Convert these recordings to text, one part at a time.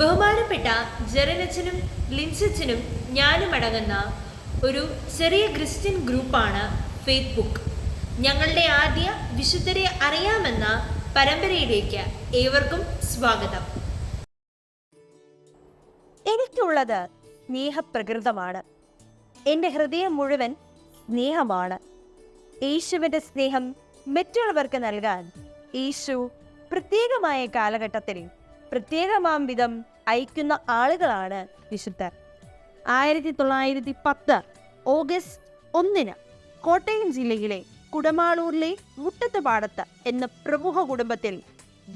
ബഹുമാനപ്പെട്ട ജരനച്ചനും ലിൻസച്ചനും ഞാനും അടങ്ങുന്ന ഒരു ചെറിയ ക്രിസ്ത്യൻ ഗ്രൂപ്പാണ് ഫേസ്ബുക്ക്. ബുക്ക് ഞങ്ങളുടെ ആദ്യ വിശുദ്ധരെ അറിയാമെന്ന പരമ്പരയിലേക്ക് ഏവർക്കും സ്വാഗതം. എനിക്കുള്ളത് സ്നേഹപ്രകൃതമാണ്. എന്റെ ഹൃദയം മുഴുവൻ സ്നേഹമാണ്. യേശുവിന്റെ സ്നേഹം മറ്റുള്ളവർക്ക് നൽകാൻ യേശു പ്രത്യേകമായ കാലഘട്ടത്തിൽ പ്രത്യേകമാം വിധം അയക്കുന്ന ആളുകളാണ് വിശുദ്ധർ. ആയിരത്തി തൊള്ളായിരത്തി പത്ത് ഓഗസ്റ്റ് ഒന്നിന് കോട്ടയം ജില്ലയിലെ കുടമാളൂരിലെ മുട്ടത്ത് പാടത്ത് എന്ന പ്രമുഖ കുടുംബത്തിൽ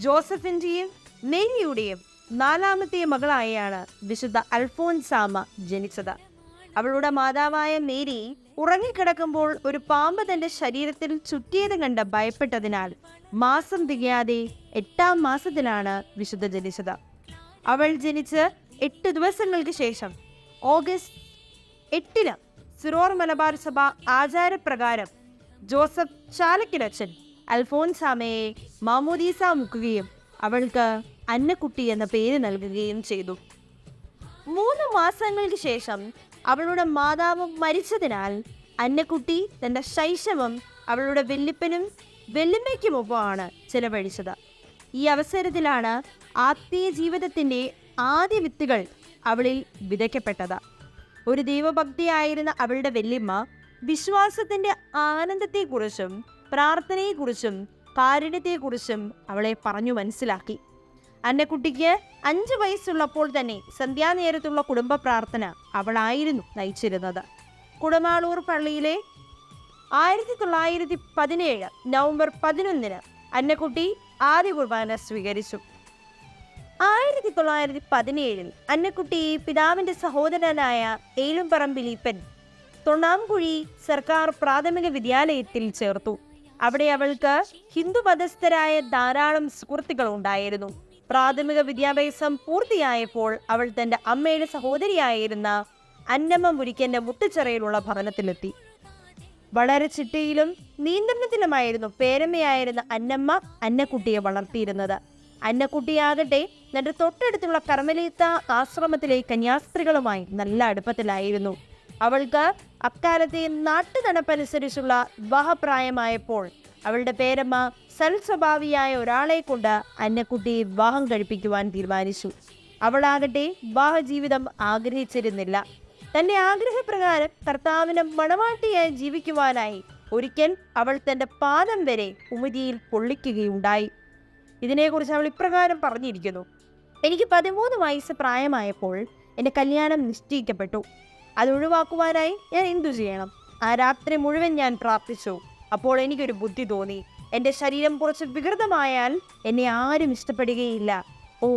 ജോസഫിന്റെയും മേരിയുടെയും നാലാമത്തെ മകളായാണ് വിശുദ്ധ അൽഫോൻസാമ ജനിച്ചത്. അവളുടെ മാതാവായ മേരി ഉറങ്ങിക്കിടക്കുമ്പോൾ ഒരു പാമ്പ് തന്റെ ശരീരത്തിൽ ചുറ്റിയത് കണ്ട് ഭയപ്പെട്ടതിനാൽ മാസം തികയാതെ എട്ടാം മാസത്തിലാണ് വിശുദ്ധ ജനിച്ചത്. അവൾ ജനിച്ച് എട്ട് ദിവസങ്ങൾക്ക് ശേഷം ഓഗസ്റ്റ് എട്ടിന് സിറോർ മലബാർ സഭ ആചാരപ്രകാരം ജോസഫ് ചാലക്കിലച്ചൻ അൽഫോൻസാമയെ മാമോദീസ മുക്കുകയും അവൾക്ക് അന്നക്കുട്ടി എന്ന പേര് നൽകുകയും ചെയ്തു. മൂന്ന് മാസങ്ങൾക്ക് ശേഷം അവളുടെ മാതാവ് മരിച്ചതിനാൽ അന്നക്കുട്ടി തന്റെ ശൈശവം അവളുടെ വെല്ലിപ്പനും വെല്ലുമ്മയ്ക്കുമൊപ്പമാണ് ചെലവഴിച്ചത്. ഈ അവസരത്തിലാണ് ആത്മീയ ജീവിതത്തിന്റെ ആദ്യ വിത്തുകൾ അവളിൽ വിതയ്ക്കപ്പെട്ടത്. ഒരു ദൈവഭക്തിയായിരുന്ന അവളുടെ വെല്ലിമ്മ വിശ്വാസത്തിന്റെ ആനന്ദത്തെക്കുറിച്ചും പ്രാർത്ഥനയെക്കുറിച്ചും കാരുണ്യത്തെക്കുറിച്ചും അവളെ പറഞ്ഞു മനസ്സിലാക്കി. അന്നക്കുട്ടിക്ക് അഞ്ച് വയസ്സുള്ളപ്പോൾ തന്നെ സന്ധ്യാനേരത്തുള്ള കുടുംബ പ്രാർത്ഥന അവളായിരുന്നു നയിച്ചിരുന്നത്. കുടമാളൂർ പള്ളിയിലെ ആയിരത്തി തൊള്ളായിരത്തി പതിനേഴ് നവംബർ പതിനൊന്നിന് അന്നക്കുട്ടി ആദ്യ കുർബാന സ്വീകരിച്ചു. ആയിരത്തി തൊള്ളായിരത്തി പതിനേഴിൽ അന്നക്കുട്ടി പിതാവിന്റെ സഹോദരനായ ഏഴുംപറമ്പിലീപ്പൻ തൊണ്ണാംകുഴി സർക്കാർ പ്രാഥമിക വിദ്യാലയത്തിൽ ചേർത്തു. അവിടെ അവൾക്ക് ഹിന്ദു മതസ്ഥരായ ധാരാളം സുഹൃത്തുക്കൾ ഉണ്ടായിരുന്നു. പ്രാഥമിക വിദ്യാഭ്യാസം പൂർത്തിയായപ്പോൾ അവൾ തന്റെ അമ്മയുടെ സഹോദരിയായിരുന്ന അന്നമ്മ മുരിക്കന്റെ മുട്ടുചിറയിലുള്ള ഭവനത്തിലെത്തി. വളരെ ചിട്ടയിലും നിയന്ത്രണത്തിലുമായിരുന്നു പേരമ്മയായിരുന്ന അന്നമ്മ അന്നക്കുട്ടിയെ വളർത്തിയിരുന്നത്. അന്നക്കുട്ടിയാകട്ടെ തന്റെ തൊട്ടടുത്തുള്ള കർമ്മലീത്ത ആശ്രമത്തിലെ കന്യാസ്ത്രീകളുമായി നല്ല അടുപ്പത്തിലായിരുന്നു. അവൾക്ക് അക്കാലത്തെ നാട്ടുനടപ്പനുസരിച്ചുള്ള വിവാഹപ്രായമായപ്പോൾ അവളുടെ പേരമ്മ സൽസ്വഭാവിയായ ഒരാളെ കൊണ്ട് അന്നക്കുട്ടി വിവാഹം കഴിപ്പിക്കുവാൻ തീരുമാനിച്ചു. അവളാകട്ടെ വിവാഹ ജീവിതം ആഗ്രഹിച്ചിരുന്നില്ല. തന്റെ ആഗ്രഹപ്രകാരം കർത്താവിന് മണവാട്ടിയായി ജീവിക്കുവാനായി ഒരിക്കൽ അവൾ തന്റെ പാദം വരെ ഉമിതിയിൽ പൊള്ളിക്കുകയുണ്ടായി. ഇതിനെക്കുറിച്ച് അവൾ ഇപ്രകാരം പറഞ്ഞിരിക്കുന്നു. എനിക്ക് പതിമൂന്ന് വയസ്സ് പ്രായമായപ്പോൾ എന്റെ കല്യാണം നിശ്ചയിക്കപ്പെട്ടു. അത് ഒഴിവാക്കുവാനായി ഞാൻ എന്തു ചെയ്യണം? ആ രാത്രി മുഴുവൻ ഞാൻ പ്രാർത്ഥിച്ചു. അപ്പോൾ എനിക്കൊരു ബുദ്ധി തോന്നി. എന്റെ ശരീരം കുറച്ച് വികൃതമായാൽ എന്നെ ആരും ഇഷ്ടപ്പെടുകയില്ല. ഓ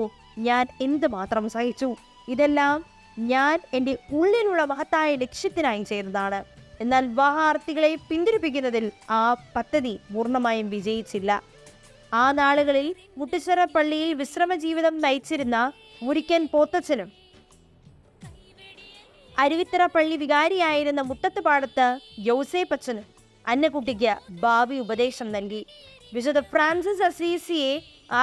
ഞാൻ എന്ത് മാത്രം സഹിച്ചു? ഇതെല്ലാം ഞാൻ എന്റെ ഉള്ളിലുള്ള മഹത്തായ ലക്ഷ്യത്തിനായി ചെയ്തതാണ്. എന്നാൽ വിവാഹാർത്ഥികളെ പിന്തിരിപ്പിക്കുന്നതിൽ ആ പദ്ധതി പൂർണമായും വിജയിച്ചില്ല. ആ നാളുകളിൽ മുട്ടിച്ചിറ പള്ളിയിൽ വിശ്രമ ജീവിതം നയിച്ചിരുന്ന മുരിക്കൻ പോത്തച്ഛനും അരുവിത്തറ പള്ളി വികാരിയായിരുന്ന മുട്ടത്തുപാടത്ത് യൗസേപ്പച്ചനും അന്നക്കുട്ടിക്ക് ഭാവി ഉപദേശം നൽകി. വിശുദ്ധ ഫ്രാൻസിസ് അസീസിയെ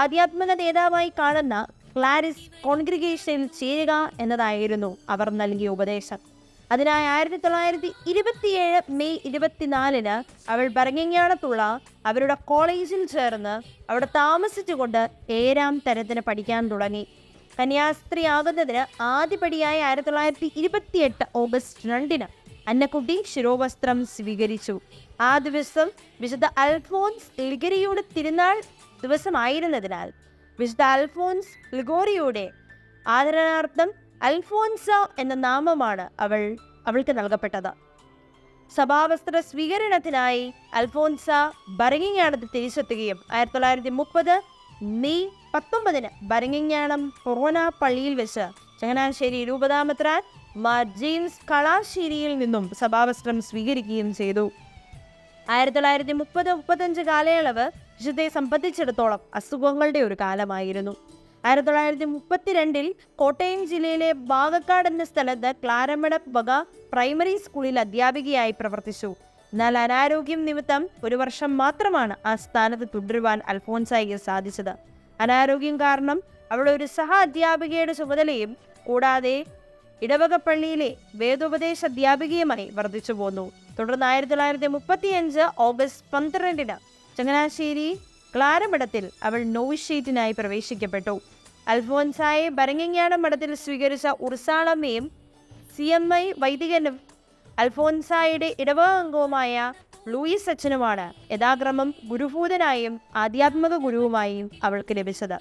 ആധ്യാത്മിക നേതാവായി കാണുന്ന ക്ലാരിസ് കോൺഗ്രിഗേഷനിൽ ചേരുക എന്നതായിരുന്നു അവർ നൽകിയ ഉപദേശം. അതിനായി ആയിരത്തി തൊള്ളായിരത്തി ഇരുപത്തിയേഴ് മെയ് ഇരുപത്തിനാലിന് അവൾ ബറങ്ങിങ്ങാണത്തുള്ള അവരുടെ കോളേജിൽ ചേർന്ന് അവിടെ താമസിച്ചുകൊണ്ട് ഏഴാം തരത്തിന് പഠിക്കാൻ തുടങ്ങി. കന്യാസ്ത്രീ ആകുന്നതിന് ആദ്യപടിയായി ആയിരത്തി തൊള്ളായിരത്തി ഇരുപത്തിയെട്ട് ഓഗസ്റ്റ് രണ്ടിന് അന്നക്കുട്ടി ശിരോവസ്ത്രം സ്വീകരിച്ചു. ആ ദിവസം വിശുദ്ധ അൽഫോൻസ് ലിഗരിയുടെ തിരുനാൾ ദിവസമായിരുന്നതിനാൽ വിശുദ്ധ അൽഫോൻസ് ലിഗോറിയുടെ ആദരണാർത്ഥം അൽഫോൻസ എന്ന നാമമാണ് അവൾ അവൾക്ക് നൽകപ്പെട്ടത്. സഭാവസ്ത്ര സ്വീകരണത്തിനായി അൽഫോൻസ ബരങ്ങിങ്ങാണത്ത് തിരിച്ചെത്തുകയും ആയിരത്തി തൊള്ളായിരത്തി മുപ്പത് മെയ് പത്തൊമ്പതിന് ബരങ്ങിങ്ങാണം കൊറോന പള്ളിയിൽ വെച്ച് ചങ്ങനാശ്ശേരി രൂപതാമത്രാൻ മാർ ജെയിംസ് കളാശ്ശേരിയിൽ നിന്നും സഭാവസ്ത്രം സ്വീകരിക്കുകയും ചെയ്തു. ആയിരത്തി തൊള്ളായിരത്തി മുപ്പത് മുപ്പത്തഞ്ച് കാലയളവ് വിശുദ്ധയെ സംബന്ധിച്ചിടത്തോളം അസുഖങ്ങളുടെ ഒരു കാലമായിരുന്നു. ആയിരത്തി തൊള്ളായിരത്തി മുപ്പത്തിരണ്ടിൽ കോട്ടയം ജില്ലയിലെ ബാഗക്കാട് എന്ന സ്ഥലത്ത് ക്ലാരമട വക പ്രൈമറി സ്കൂളിൽ അധ്യാപികയായി പ്രവർത്തിച്ചു. എന്നാൽ അനാരോഗ്യം നിമിത്തം ഒരു വർഷം മാത്രമാണ് ആ സ്ഥാനത്ത് തുടരുവാൻ അൽഫോൻസായിക്ക് സാധിച്ചത്. അനാരോഗ്യം കാരണം അവൾ ഒരു സഹ അധ്യാപികയുടെ ചുമതലയും കൂടാതെ ഇടവക പള്ളിയിലെ വേദോപദേശ അധ്യാപികയുമായി വർദ്ധിച്ചു പോന്നു. തുടർന്ന് ആയിരത്തി തൊള്ളായിരത്തി മുപ്പത്തിയഞ്ച് ഓഗസ്റ്റ് പന്ത്രണ്ടിന് ചങ്ങനാശ്ശേരി ക്ലാരമഠത്തിൽ അവൾ നോവിഷീറ്റിനായി പ്രവേശിക്കപ്പെട്ടു. അൽഫോൻസായെ ബരങ്ങിങ്ങാണ മഠത്തിൽ സ്വീകരിച്ച ഉർസാളമ്മയും സി എം ഐ വൈദികനും അൽഫോൻസായുടെ ഇടവക അംഗവുമായ ലൂയിസ് അച്ഛനുമാണ് യഥാക്രമം ഗുരുഭൂതനായും ആധ്യാത്മിക ഗുരുവുമായും അവൾക്ക് ലഭിച്ചത്.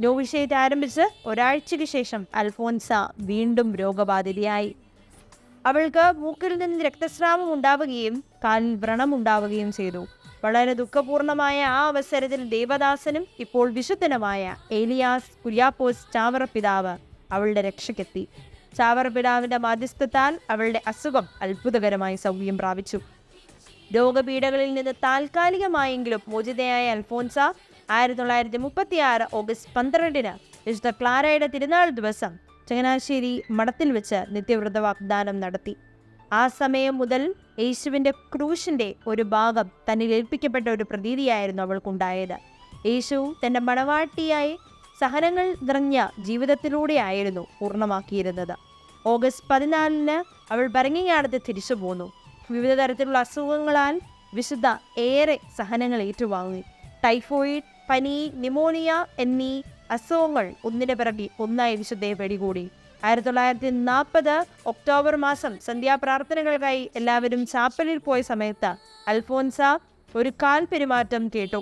നോവിഷേറ്റ് ആരംഭിച്ച് ഒരാഴ്ചയ്ക്ക് ശേഷം അൽഫോൻസ വീണ്ടും രോഗബാധിതയായി. അവൾക്ക് മൂക്കിൽ നിന്ന് രക്തസ്രാവം ഉണ്ടാവുകയും കാലിൽ വ്രണം ഉണ്ടാവുകയും ചെയ്തു. വളരെ ദുഃഖപൂർണമായ ആ അവസരത്തിൽ ദേവദാസനും ഇപ്പോൾ വിശുദ്ധനുമായ ഏലിയാസ് കുര്യാപ്പോസ് ചാവറ പിതാവ് അവളുടെ രക്ഷയ്ക്കെത്തി. ചാവറ പിതാവിന്റെ മാധ്യസ്ഥത്താൽ അവളുടെ അസുഖം അത്ഭുതകരമായി സൗഖ്യം പ്രാപിച്ചു. രോഗപീഠകളിൽ നിന്ന് താൽക്കാലികമായെങ്കിലും മോചിതയായ അൽഫോൻസ ആയിരത്തി തൊള്ളായിരത്തി മുപ്പത്തി ആറ് ഓഗസ്റ്റ് പന്ത്രണ്ടിന് വിശുദ്ധ ക്ലാരയുടെ തിരുനാൾ ദിവസം ചങ്ങനാശ്ശേരി മഠത്തിൽ വെച്ച് നിത്യവ്രത വാഗ്ദാനം നടത്തി. ആ സമയം മുതൽ യേശുവിന്റെ ക്രൂശിന്റെ ഒരു ഭാഗം തന്നിൽ ഏൽപ്പിക്കപ്പെട്ട ഒരു പ്രതീതിയായിരുന്നു അവൾക്കുണ്ടായത്. യേശു തന്റെ മണവാട്ടിയായി സഹനങ്ങൾ നിറഞ്ഞ ജീവിതത്തിലൂടെയായിരുന്നു പൂർണമാക്കിയിരുന്നത്. ഓഗസ്റ്റ് പതിനാലിന് അവൾ ഭരങ്ങിയാടത്ത് തിരിച്ചു പോന്നു വിവിധ തരത്തിലുള്ള അസുഖങ്ങളാൽ വിശുദ്ധ ഏറെ സഹനങ്ങൾ ഏറ്റുവാങ്ങി. ടൈഫോയിഡ് പനി നിമോണിയ എന്നീ അസുഖങ്ങൾ ഒന്നിനെ പിറകെ ഒന്നായി വിശുദ്ധയെ പിടികൂടി ആയിരത്തി തൊള്ളായിരത്തി നാൽപ്പത് ഒക്ടോബർ മാസം സന്ധ്യാപ്രാർത്ഥനകൾക്കായി എല്ലാവരും ചാപ്പലിൽ പോയ സമയത്ത് അൽഫോൻസ ഒരു കാൽ പെരുമാറ്റം കേട്ടു.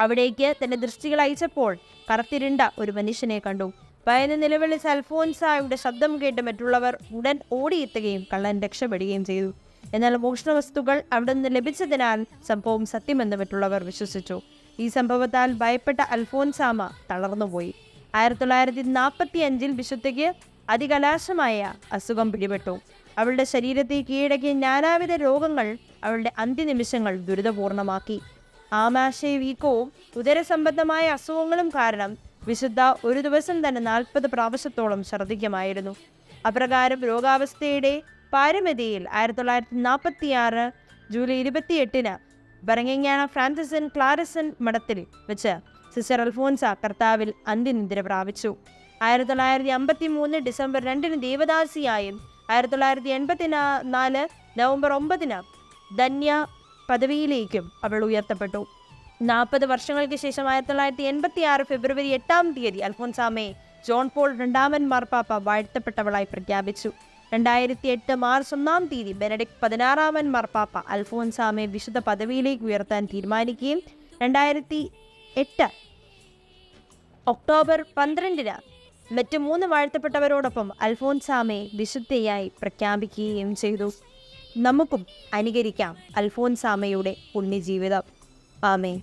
അവിടേക്ക് തന്റെ ദൃഷ്ടികൾ അയച്ചപ്പോൾ കറുത്തിരുണ്ട ഒരു മനുഷ്യനെ കണ്ടു. ഭയന്ന് നിലവിളിച്ച അൽഫോൻസായുടെ ശബ്ദം കേട്ട് മറ്റുള്ളവർ ഉടൻ ഓടിയെത്തുകയും കള്ളൻ രക്ഷപ്പെടുകയും ചെയ്തു. എന്നാൽ മോഷണ വസ്തുക്കൾ അവിടെ നിന്ന് ലഭിച്ചതിനാൽ സംഭവം സത്യമെന്ന് മറ്റുള്ളവർ വിശ്വസിച്ചു. ഈ സംഭവത്താൽ ഭയപ്പെട്ട അൽഫോൻസാമ തളർന്നുപോയി. ആയിരത്തി തൊള്ളായിരത്തി നാൽപ്പത്തി അഞ്ചിൽ വിശുദ്ധയ്ക്ക് അതികലാശമായ അസുഖം പിടിപെട്ടു. അവളുടെ ശരീരത്തെ കീഴടക്കിയ നാനാവിധ രോഗങ്ങൾ അവളുടെ അന്ത്യനിമിഷങ്ങൾ ദുരിതപൂർണമാക്കി. ആമാശയ വീക്കവും ഉദരസംബന്ധമായ അസുഖങ്ങളും കാരണം വിശുദ്ധ ഒരു ദിവസം തന്നെ നാൽപ്പത് പ്രാവശ്യത്തോളം ഛർദ്ദിക്കുമായിരുന്നു. അപ്രകാരം രോഗാവസ്ഥയുടെ പാരമിതിയിൽ ആയിരത്തി തൊള്ളായിരത്തി നാൽപ്പത്തി ആറ് ജൂലൈ ഇരുപത്തിയെട്ടിന് ബറങ്ങിങ്ങാണ ഫ്രാൻസിസൻ ക്ലാരസൻ മഠത്തിൽ വെച്ച് സിസ്റ്റർ അൽഫോൻസ കർത്താവിൽ അന്ത്യനിദ്ര പ്രാപിച്ചു. ആയിരത്തി തൊള്ളായിരത്തി അമ്പത്തി മൂന്ന് ഡിസംബർ രണ്ടിന് ദേവദാസിയായും ആയിരത്തി തൊള്ളായിരത്തി എൺപത്തി നാല് നവംബർ ഒമ്പതിന് ധന്യ പദവിയിലേക്കും അവൾ ഉയർത്തപ്പെട്ടു. നാൽപ്പത് വർഷങ്ങൾക്ക് ശേഷം ആയിരത്തി തൊള്ളായിരത്തി എൺപത്തി ആറ് ഫെബ്രുവരി എട്ടാം തീയതി അൽഫോൻസാമയെ ജോൺ പോൾ രണ്ടാമൻ മാർപ്പാപ്പ വാഴ്ത്തപ്പെട്ടവളായി പ്രഖ്യാപിച്ചു. രണ്ടായിരത്തി എട്ട് മാർച്ച് ഒന്നാം തീയതി ബെനഡിക് പതിനാറാമൻ മാർപ്പാപ്പ അൽഫോൻസാമെ വിശുദ്ധ പദവിയിലേക്ക് ഉയർത്താൻ തീരുമാനിക്കുകയും രണ്ടായിരത്തി എട്ട് ഒക്ടോബർ പന്ത്രണ്ടിന് മറ്റ് മൂന്ന് വാഴ്ത്തപ്പെട്ടവരോടൊപ്പം അൽഫോൻസാമയെ വിശുദ്ധയായി പ്രഖ്യാപിക്കുകയും ചെയ്തു. നമുക്കും അനുകരിക്കാം അൽഫോൻസാമയുടെ പുണ്യജീവിതം. ആമേ